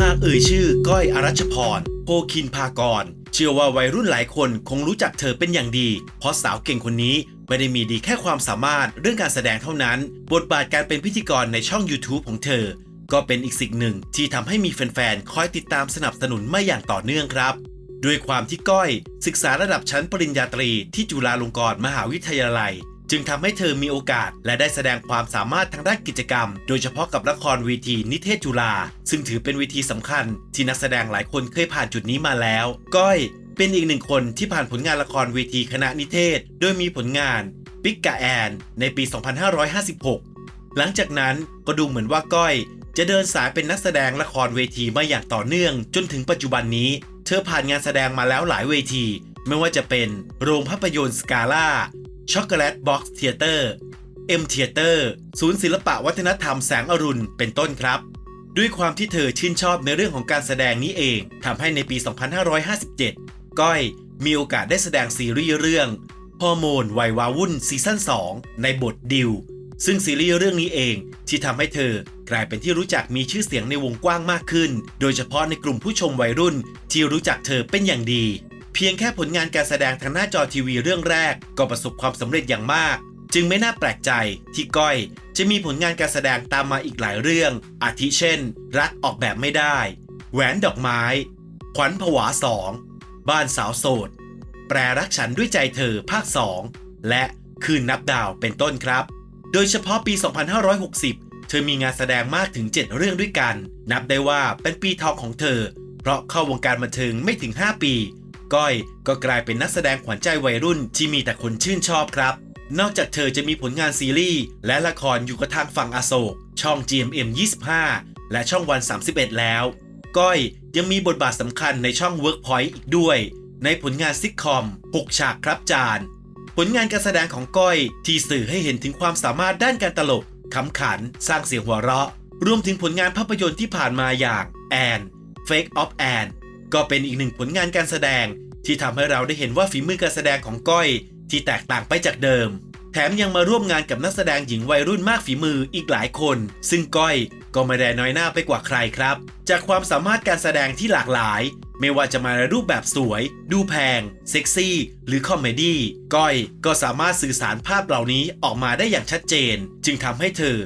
หากเอ่ยชื่อก้อยอรัชพรโพคินพากร เชื่อว่าวัยรุ่นหลายคนคงรู้จักเธอเป็นอย่างดี เพราะสาวเก่งคนนี้ไม่ได้มีดีแค่ความสามารถเรื่องการแสดงเท่านั้น บทบาทการเป็นพิธีกรในช่อง YouTube ของเธอ ก็เป็นอีกสิ่งหนึ่งที่ทำให้มีแฟนๆ คอยติดตามสนับสนุนมาอย่างต่อเนื่องครับด้วยความที่ก้อย ศึกษาระดับชั้นปริญญาตรีที่จุฬาลงกรณ์มหาวิทยาลัย จึงทำให้เธอมีโอกาส และได้แสดงความสามารถทางด้านกิจกรรม โดยเฉพาะกับละครเวทีนิเทศจุฬาซึ่งถือเป็นเวทีสำคัญ ที่นักแสดงหลายคนเคยผ่านจุดนี้มาแล้ว ก้อย เป็นอีกหนึ่งคนที่ผ่านผลงานละครเวทีคณะนิเทศ โดยมีผลงานปิกกาแอนในปี 2556 หลังจากนั้นก็ดูเหมือนว่าก้อย จะเดินสายเป็นนักแสดงละครเวทีมาอย่างต่อเนื่อง จนถึงปัจจุบันนี้ เธอผ่านงานแสดงมาแล้วหลายเวที ไม่ว่าจะเป็นโรงภาพยนตร์สกาล่า ช็อกโกแลตบ็อกซ์เทเตอร์เอ็มเทเตอร์ศูนย์ศิลปะวัฒนธรรมแสงอรุณเป็นต้นครับ ด้วยความที่เธอชื่นชอบในเรื่องของการแสดงนี้เองทำให้ในปี 2557 ก้อยมีโอกาสได้แสดงซีรีส์เรื่องฮอร์โมนวัยวาวุ่นซีซั่น2 ในบทดิว ซึ่งซีรีส์เรื่องนี้เองที่ทำให้เธอกลายเป็นที่รู้จักมีชื่อเสียงในวงกว้างมากขึ้น โดยเฉพาะในกลุ่มผู้ชมวัยรุ่นที่รู้จักเธอเป็นอย่างดี เพียงแค่ผลงานการแสดงทางหน้าจอทีวีเรื่องแรก ก็ประสบความสำเร็จอย่างมาก จึงไม่น่าแปลกใจที่ก้อย จะมีผลงานการแสดงตามมาอีกหลายเรื่อง อาทิเช่น รักออกแบบไม่ได้ แหวนดอกไม้ ขวัญผวาสองบ้านสาวโสด แปรรักฉันด้วยใจเธอภาค 2 และคืนนับดาวเป็นต้นครับ โดยเฉพาะปี 2560 เธอมีงานแสดงมากถึง 7 เรื่องด้วยกัน นับได้ว่าเป็นปีทองของเธอ เพราะเข้าวงการบันเทิงไม่ถึง 5 ปี ก้อย ก็กลายเป็นนักแสดงขวัญใจวัยรุ่นที่มีแต่คนชื่นชอบครับ นอกจากเธอจะมีผลงานซีรีส์และละครอยู่กับทางฝั่งอโศก ช่อง GMM 25 และช่องวัน 31 แล้ว ก้อยยังมีบทบาทสำคัญในช่อง Workpoint อีกด้วย ในผลงานซิทคอม 6 ฉากครับจาน ผลงานการแสดงของก้อยที่สื่อให้เห็นถึงความสามารถด้านการตลกขำขัน สร้างเสียงหัวเราะ รวมถึงผลงานภาพยนตร์ที่ผ่านมาอย่างแอน Fake of Anne ก็เป็นอีกหนึ่งผลงานการแสดง ที่ทำให้เราได้เห็นว่าฝีมือการแสดงของก้อย ที่แตกต่างไปจากเดิม แถมยังมาร่วมงานกับนักแสดงหญิงวัยรุ่นมากฝีมืออีกหลายคน ซึ่งก้อยก็ไม่ได้น้อยหน้าไปกว่าใครครับ จากความสามารถการแสดงที่หลากหลาย ไม่ว่าจะมาในรูปแบบสวย ดูแพง เซ็กซี่ หรือคอมเมดี้ก้อยก็สามารถสื่อสารภาพเหล่านี้ออกมาได้อย่างชัดเจน จึงทำให้เธอ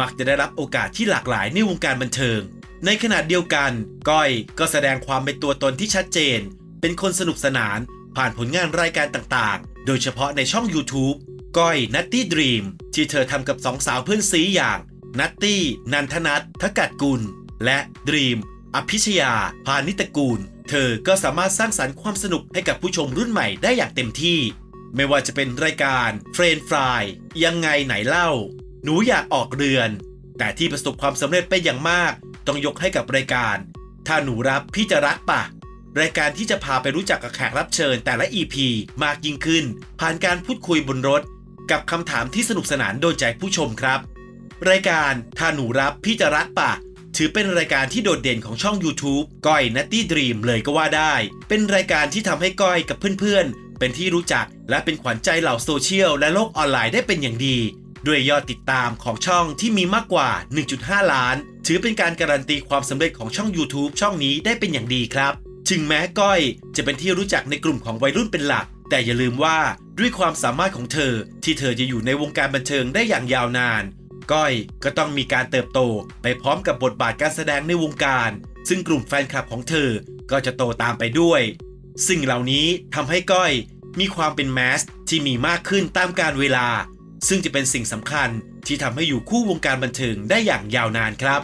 มักจะได้รับโอกาสที่หลากหลายในวงการบันเทิง ในขณะเดียวกัน ก้อยก็แสดงความเป็นตัวตนที่ชัดเจน เป็นคนสนุกสนานผ่านผลงานรายการต่างๆ โดยเฉพาะในช่อง YouTube ก้อยนัตตี้ดรีมที่เธอทำกับสองสาวเพื่อนซีอย่างนัตตี้นันทนัททกัดกุล และดรีม อภิชยา พานิตกูล เธอก็สามารถสร้างสรรค์ความสนุกให้กับผู้ชมรุ่นใหม่ได้อย่างเต็มที่ ไม่ว่าจะเป็นรายการเฟรนฟรายยังไงไหนเล่า หนูอยากออกเรือน แต่ที่ประสบความสำเร็จไปอย่างมาก ต้องยกให้กับรายการ ถ้าหนูรับพี่จะรักปะรายการที่จะพาไปรู้จักกับแขกรับเชิญแต่ละ EP มากยิ่งขึ้น ผ่านการพูดคุยบนรถ กับคำถามที่สนุกสนานโดนใจผู้ชมครับ รายการถ้าหนูรับพี่จะรักปะถือเป็นรายการที่โดดเด่นของช่อง YouTube ก้อยนัตตี้ดรีมเลยก็ว่าได้ เป็นรายการที่ทำให้ก้อยกับเพื่อนๆ เป็นที่รู้จักและเป็นขวัญใจเหล่าโซเชียลและโลกออนไลน์ได้เป็นอย่างดี ด้วยยอดติดตามของช่องที่มีมากกว่า 1.5 ล้าน ถือเป็นการการันตีความสำเร็จของช่อง YouTube ช่องนี้ได้เป็นอย่างดีครับ ถึงแม้ก้อยจะเป็นที่รู้จักในกลุ่มของวัยรุ่นเป็นหลัก แต่อย่าลืมว่าด้วยความสามารถของเธอ ที่เธอจะอยู่ในวงการบันเทิงได้อย่างยาวนาน ก้อยก็ต้องมีการเติบโตไปพร้อมกับบทบาทการแสดงในวงการ ซึ่งกลุ่มแฟนคลับของเธอก็จะโตตามไปด้วย สิ่งเหล่านี้ทำให้ก้อยมีความเป็นแมสที่มีมากขึ้นตามกาลเวลา ซึ่งจะเป็นสิ่งสำคัญที่ทำให้อยู่คู่วงการบันเทิงได้อย่างยาวนานครับ